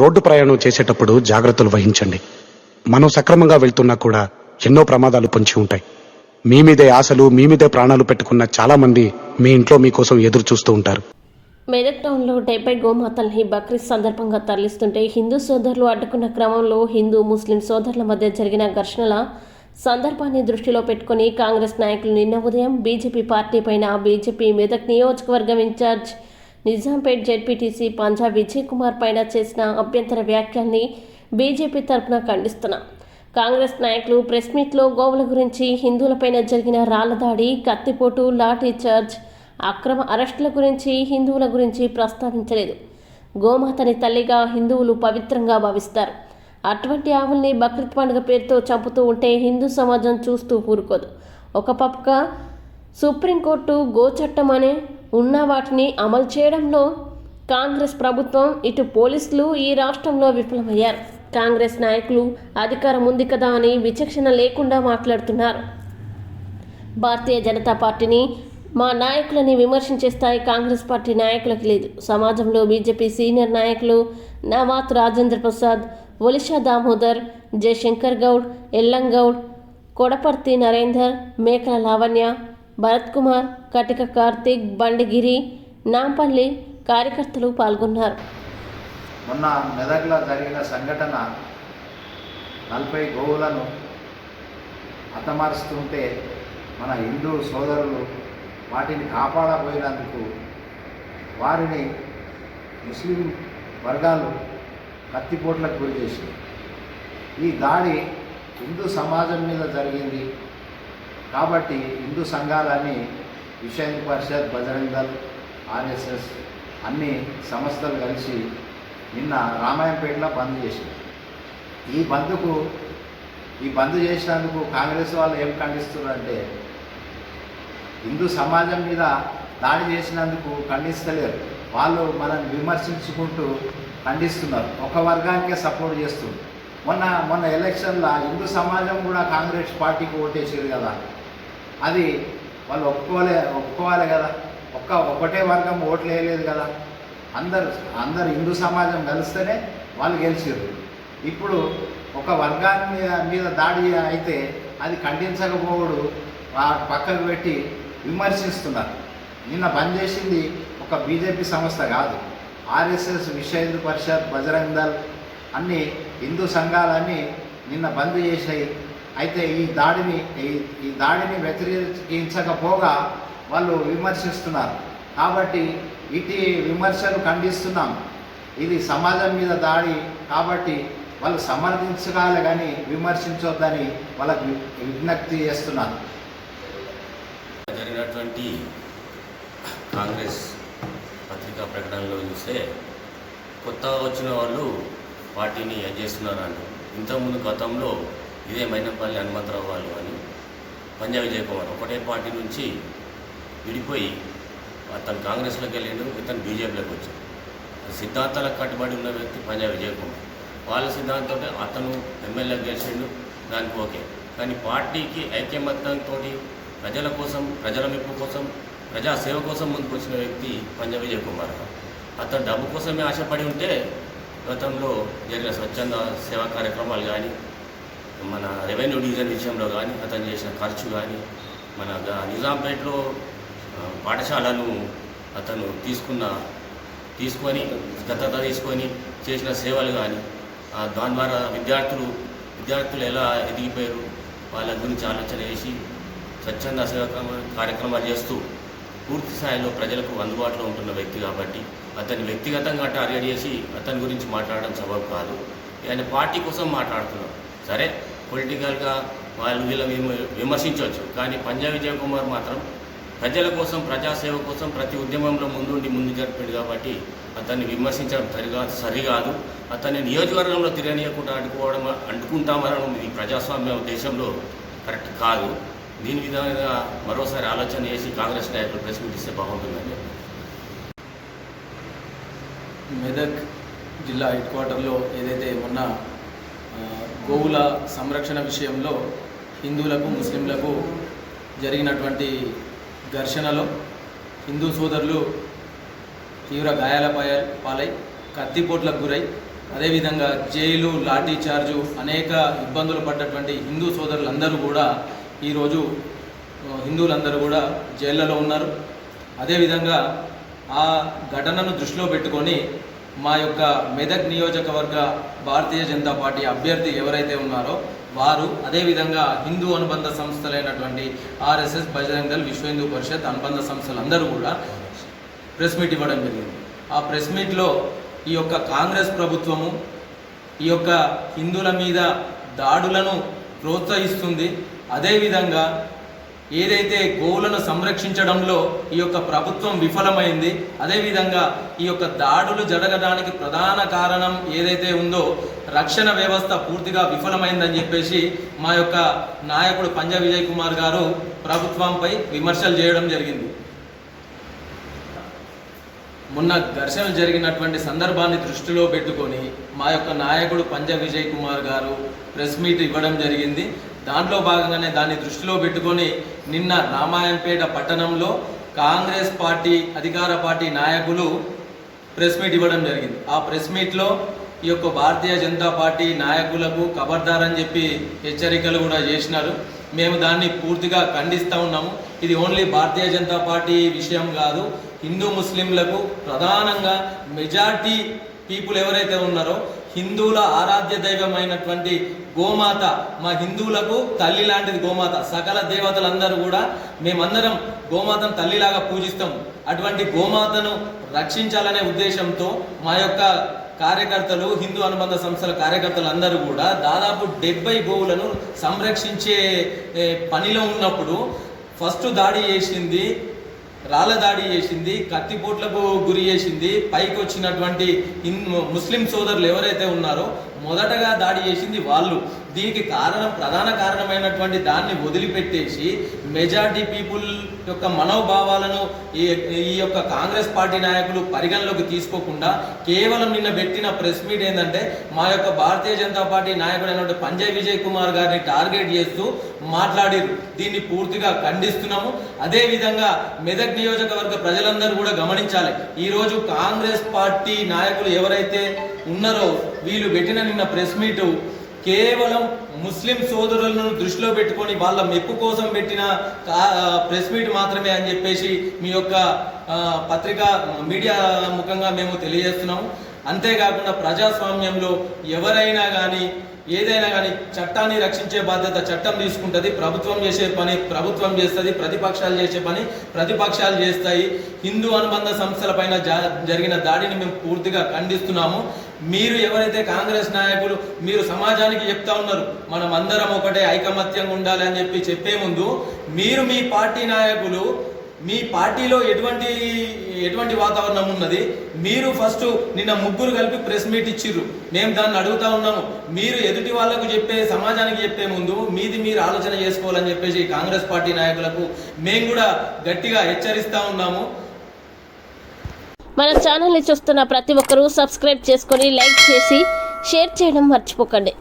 Road ప్రయాణం చేసేటప్పుడు జాగ్రత్తలు వహించండి. మనం సక్రమంగా వెళ్తున్నా కూడా ఎన్నో ప్రమాదాలు పొంచి ఉంటాయి. మీ మీదే ఆశలు మీ మీదే ప్రాణాలు పెట్టుకున్న చాలా మంది మీ ఇంట్లో మీకోసం ఎదురు చూస్తూ ఉంటారు. మెదక్ టౌన్లో డెబ్బై గోమాతల్ని బక్రీద్ సందర్భంగా తరలిస్తుంటే హిందూ సోదరులు అడ్డుకున్న క్రమంలో హిందూ ముస్లిం సోదరుల మధ్య జరిగిన ఘర్షణల సందర్భాన్ని దృష్టిలో పెట్టుకుని కాంగ్రెస్ నాయకులు నిన్న ఉదయం బీజేపీ పార్టీ పైన బీజేపీ మెదక్ నియోజకవర్గం in charge Nizampet ZPTC Punjab Vijay Kumar పైన చేసిన అభ్యంతర వ్యాఖ్యల్ని బీజేపీ తరపున ఖండిస్తున్నాం. కాంగ్రెస్ నాయకులు ప్రెస్ మీట్లో గోవుల గురించి హిందువులపైన జరిగిన రాళ్ళ దాడి కత్తిపోటు లాఠీ చార్జ్ అక్రమ అరెస్టుల గురించి హిందువుల గురించి ప్రస్తావించలేదు. గోమాతని తల్లిగా హిందువులు పవిత్రంగా భావిస్తారు. అటువంటి ఆవుల్ని బక్రీద్ పండుగ పేరుతో చంపుతూ ఉంటే హిందూ సమాజం చూస్తూ ఊరుకోదు. ఒక పక్క సుప్రీంకోర్టు గో చట్టం అనే ఉన్న వాటిని అమలు చేయడంలో కాంగ్రెస్ ప్రభుత్వం ఇటు పోలీసులు ఈ రాష్ట్రంలో విఫలమయ్యారు. కాంగ్రెస్ నాయకులు అధికారం ఉంది కదా అని విచక్షణ లేకుండా మాట్లాడుతున్నారు. భారతీయ జనతా పార్టీని మా నాయకులని విమర్శించే స్థాయి కాంగ్రెస్ పార్టీ నాయకులకు లేదు. సమాజంలో బీజేపీ సీనియర్ నాయకులు నవాత్ రాజేంద్ర ప్రసాద్ ఒలిషా దామోదర్ జయశంకర్ గౌడ్ ఎల్లంగౌడ్ కొడపర్తి నరేందర్ మేకల లావణ్య భరత్ కుమార్ కటిక కార్తీక్ బండిగిరి నాంపల్లి కార్యకర్తలు పాల్గొన్నారు. మొన్న మెదక్లో జరిగిన సంఘటన నలభై గోవులను హతమారుస్తుంటే మన హిందూ సోదరులు వాటిని కాపాడబోయినందుకు వారిని ముస్లిం వర్గాలు కత్తిపోట్లకు గురి చేసింది. ఈ దాడి హిందూ సమాజం మీద జరిగింది. కాబట్టి హిందూ సంఘాలన్నీ విషయం పరిషత్ బజరంగ్ దళ్ ఆర్ఎస్ఎస్ అన్ని సంస్థలు కలిసి నిన్న రామాయంపేటలో బంద్ చేసింది. ఈ బంద్కు ఈ బంద్ చేసినందుకు కాంగ్రెస్ వాళ్ళు ఏం ఖండిస్తున్నారంటే హిందూ సమాజం మీద దాడి చేసినందుకు ఖండిస్తలేరు. వాళ్ళు మనల్ని విమర్శించుకుంటూ ఖండిస్తున్నారు. ఒక వర్గానికే సపోర్ట్ చేస్తుంది మొన్న మొన్న ఎలక్షన్లో హిందూ సమాజం కూడా కాంగ్రెస్ పార్టీకి ఓటేసారు కదా. అది వాళ్ళు ఒప్పుకోలే ఒప్పుకోవాలి కదా. ఒక్క ఒకటే వర్గం ఓట్లు వేయలేదు కదా. అందరు అందరు హిందూ సమాజం కలిస్తేనే వాళ్ళు గెలిచారు. ఇప్పుడు ఒక వర్గాన్ని మీద మీద దాడి అయితే అది ఖండించకపోవడు పక్కకు పెట్టి విమర్శిస్తున్నారు. నిన్న బంద్ చేసింది ఒక బీజేపీ సంస్థ కాదు. ఆర్ఎస్ఎస్ విశ్వ హిందూ పరిషత్ బజరంగ్ దళ్ అన్ని హిందూ సంఘాలన్నీ నిన్న బంద్ చేసాయి అయితే ఈ దాడిని ఈ- ఈ దాడిని వ్యతిరేకించకపోగా వాళ్ళు విమర్శిస్తున్నారు. కాబట్టి ఇటు విమర్శలు ఖండిస్తున్నాం. ఇది సమాజం మీద దాడి కాబట్టి వాళ్ళు సమర్థించగాలి కానీ విమర్శించొద్దని వాళ్ళకి విజ్ఞప్తి చేస్తున్నారు. జరిగినటువంటి కాంగ్రెస్ పత్రికా ప్రకటనలో చూస్తే కొత్తగా వచ్చిన వాళ్ళు పార్టీని చేస్తున్నారు ఇంతకుముందు గతంలో ఇదే మైనపల్లి హనుమంతరావు వాళ్ళు అని పంజాబ్ విజయకుమార్ ఒకటే పార్టీ నుంచి విడిపోయి అతను కాంగ్రెస్లోకి వెళ్ళాడు ఇతను బీజేపీలోకి వచ్చాడు. సిద్ధాంతాలకు కట్టుబడి ఉన్న వ్యక్తి పంజాబ్ విజయకుమార్ వాళ్ళ సిద్ధాంతంతో అతను ఎమ్మెల్యే గెలిచిండు దానికి ఓకే. కానీ పార్టీకి ఐక్యమత్యంతో ప్రజల కోసం ప్రజల మెప్పు కోసం ప్రజా సేవ కోసం ముందుకు వచ్చిన వ్యక్తి పంజాబ్ విజయ్ కుమార్ అతను డబ్బు కోసమే ఆశపడి ఉంటే గతంలో జరిగిన స్వచ్ఛంద సేవా కార్యక్రమాలు కానీ మన రెవెన్యూ డివిజన్ విషయంలో కానీ అతను చేసిన ఖర్చు కానీ మన నిజాంపేటలో పాఠశాలను అతను తీసుకున్న తీసుకొని దత్తత తీసుకొని చేసిన సేవలు కానీ ఆ, దాని ద్వారా విద్యార్థులు విద్యార్థులు ఎలా ఎదిగిపోయారు వాళ్ళ గురించి ఆలోచన చేసి స్వచ్ఛంద సేవా కార్యక్రమాలు చేస్తూ పూర్తి స్థాయిలో ప్రజలకు అందుబాటులో ఉంటున్న వ్యక్తి కాబట్టి అతన్ని వ్యక్తిగతంగా టార్గెట్ చేసి అతని గురించి మాట్లాడడం సబబు కాదు. ఆయన పార్టీ కోసం మాట్లాడుతున్నాం. సరే పొలిటికల్గా వాళ్ళు వీళ్ళ విమ- విమర్శించవచ్చు. కానీ పంజాబ్ విజయ్ కుమార్ మాత్రం ప్రజల కోసం ప్రజాసేవ కోసం ప్రతి ఉద్యమంలో ముందుండి ముందు జరిపాడు కాబట్టి అతన్ని విమర్శించడం సరికాదు సరికాదు. అతన్ని నియోజకవర్గంలో తిరగనీయకుండా అడ్డుకోవడం అడ్డుకుంటామనడం ఇది ప్రజాస్వామ్య దేశంలో కరెక్ట్ కాదు. దీని విధంగా మరోసారి ఆలోచన చేసి కాంగ్రెస్ నాయకులు ప్రెస్ మీట్ ఇస్తే బాగుంటుందని మెదక్ జిల్లా హెడ్ క్వార్టర్లో ఏదైతే మొన్న గోవుల సంరక్షణ విషయంలో హిందువులకు ముస్లింలకు జరిగినటువంటి ఘర్షణలో హిందూ సోదరులు తీవ్ర గాయాల పాలై కత్తిపోట్లకు గురై అదేవిధంగా జైలు లాఠీ చార్జు అనేక ఇబ్బందులు పడ్డటువంటి హిందూ సోదరులందరూ కూడా ఈరోజు హిందువులందరూ కూడా జైళ్ళలో ఉన్నారు. అదేవిధంగా ఆ ఘటనను దృష్టిలో పెట్టుకొని మా యొక్క మెదక్ నియోజకవర్గ భారతీయ జనతా పార్టీ అభ్యర్థి ఎవరైతే ఉన్నారో వారు అదేవిధంగా హిందూ అనుబంధ సంస్థలైనటువంటి ఆర్ఎస్ఎస్ బజరంగ్ దళ్ విశ్వ హిందూ పరిషత్ అనుబంధ సంస్థలందరూ కూడా ప్రెస్ మీట్ ఇవ్వడం జరిగింది. ఆ ప్రెస్ మీట్లో ఈ యొక్క కాంగ్రెస్ ప్రభుత్వము ఈ యొక్క హిందువుల మీద దాడులను ప్రోత్సహిస్తుంది. అదేవిధంగా ఏదైతే గోవులను సంరక్షించడంలో ఈ యొక్క ప్రభుత్వం విఫలమైంది అదేవిధంగా ఈ యొక్క దాడులు జరగడానికి ప్రధాన కారణం ఏదైతే ఉందో రక్షణ వ్యవస్థ పూర్తిగా విఫలమైందని చెప్పేసి మా యొక్క నాయకుడు పంజా విజయ్ కుమార్ గారు ప్రభుత్వంపై విమర్శలు చేయడం జరిగింది. మొన్న ఘర్షణలు జరిగినటువంటి సందర్భాన్ని దృష్టిలో పెట్టుకొని మా యొక్క నాయకుడు పంజ విజయ్ కుమార్ గారు ప్రెస్ మీట్ ఇవ్వడం జరిగింది. దాంట్లో భాగంగానే దాన్ని దృష్టిలో పెట్టుకొని నిన్న రామాయంపేట పట్టణంలో కాంగ్రెస్ పార్టీ అధికార పార్టీ నాయకులు ప్రెస్ మీట్ ఇవ్వడం జరిగింది. ఆ ప్రెస్ మీట్లో ఈ యొక్క భారతీయ జనతా పార్టీ నాయకులకు ఖబర్దార్ అని చెప్పి హెచ్చరికలు కూడా చేసినారు. మేము దాన్ని పూర్తిగా ఖండిస్తూ ఉన్నాము. ఇది ఓన్లీ భారతీయ జనతా పార్టీ విషయం కాదు. హిందూ ముస్లింలకు ప్రధానంగా మెజార్టీ పీపుల్ ఎవరైతే ఉన్నారో హిందువుల ఆరాధ్య దైవమైనటువంటి గోమాత మా హిందువులకు తల్లి లాంటిది గోమాత. సకల దేవతలందరూ కూడా మేమందరం గోమాతను తల్లిలాగా పూజిస్తాం. అటువంటి గోమాతను రక్షించాలనే ఉద్దేశంతో మా యొక్క కార్యకర్తలు హిందూ అనుబంధ సంస్థల కార్యకర్తలు అందరూ కూడా దాదాపు డెబ్బై గోవులను సంరక్షించే పనిలో ఉన్నప్పుడు ఫస్ట్ దాడి చేసింది రాళ్ళ దాడి చేసింది కత్తిపోట్లకు గురి చేసింది పైకి వచ్చినటువంటి ముస్లిం సోదరులు ఎవరైతే ఉన్నారో మొదటగా దాడి చేసింది వాళ్ళు. దీనికి కారణం ప్రధాన కారణమైనటువంటి దాన్ని వదిలిపెట్టేసి మెజార్టీ పీపుల్ యొక్క మనోభావాలను ఈ ఈ యొక్క కాంగ్రెస్ పార్టీ నాయకులు పరిగణలోకి తీసుకోకుండా కేవలం నిన్న పెట్టిన ప్రెస్ మీట్ ఏంటంటే మా యొక్క భారతీయ జనతా పార్టీ నాయకుడైనటువంటి పంజయ్ విజయ్ కుమార్ గారిని టార్గెట్ చేస్తూ మాట్లాడారు దీన్ని పూర్తిగా ఖండిస్తున్నాము. అదేవిధంగా మెదక్ నియోజకవర్గ ప్రజలందరూ కూడా గమనించాలి. ఈరోజు కాంగ్రెస్ పార్టీ నాయకులు ఎవరైతే ఉన్నారో వీళ్ళు పెట్టిన నిన్న ప్రెస్ మీటు కేవలం ముస్లిం సోదరులను దృష్టిలో పెట్టుకొని వాళ్ళ మెప్పు కోసం పెట్టిన ప్రెస్ మీట్ మాత్రమే అని చెప్పేసి మీ యొక్క పత్రిక పత్రికా మీడియా ముఖంగా మేము తెలియజేస్తున్నాము. అంతేకాకుండా ప్రజాస్వామ్యంలో ఎవరైనా కానీ ఏదైనా కానీ చట్టాన్ని రక్షించే బాధ్యత చట్టం తీసుకుంటుంది. ప్రభుత్వం చేసే పని ప్రభుత్వం చేస్తుంది. ప్రతిపక్షాలు చేసే పని ప్రతిపక్షాలు చేస్తాయి. హిందూ అనుబంధ సంస్థల పైన జరిగిన దాడిని మేము పూర్తిగా ఖండిస్తున్నాము. మీరు ఎవరైతే కాంగ్రెస్ నాయకులు మీరు సమాజానికి చెప్తా ఉన్నారు మనం అందరం ఒకటే ఐకమత్యంగా ఉండాలి అని చెప్పి చెప్పే ముందు మీరు మీ పార్టీ నాయకులు మీ పార్టీలో ఎటువంటి ఎటువంటి వాతావరణం ఉన్నది? మీరు ఫస్ట్ నిన్న ముగ్గురు కలిపి ప్రెస్ మీట్ ఇచ్చిర్రు. మేము దాన్ని అడుగుతా ఉన్నాము. మీరు ఎదుటి వాళ్ళకు చెప్పే సమాజానికి చెప్పే ముందు మీది మీరు ఆలోచన చేసుకోవాలని చెప్పేసి కాంగ్రెస్ పార్టీ నాయకులకు మేము కూడా గట్టిగా హెచ్చరిస్తా ఉన్నాము. మన ఛానల్ని చూస్తున్న ప్రతి ఒక్కరూ సబ్స్క్రైబ్ చేసుకొని లైక్ చేసి షేర్ చేయడం మర్చిపోకండి.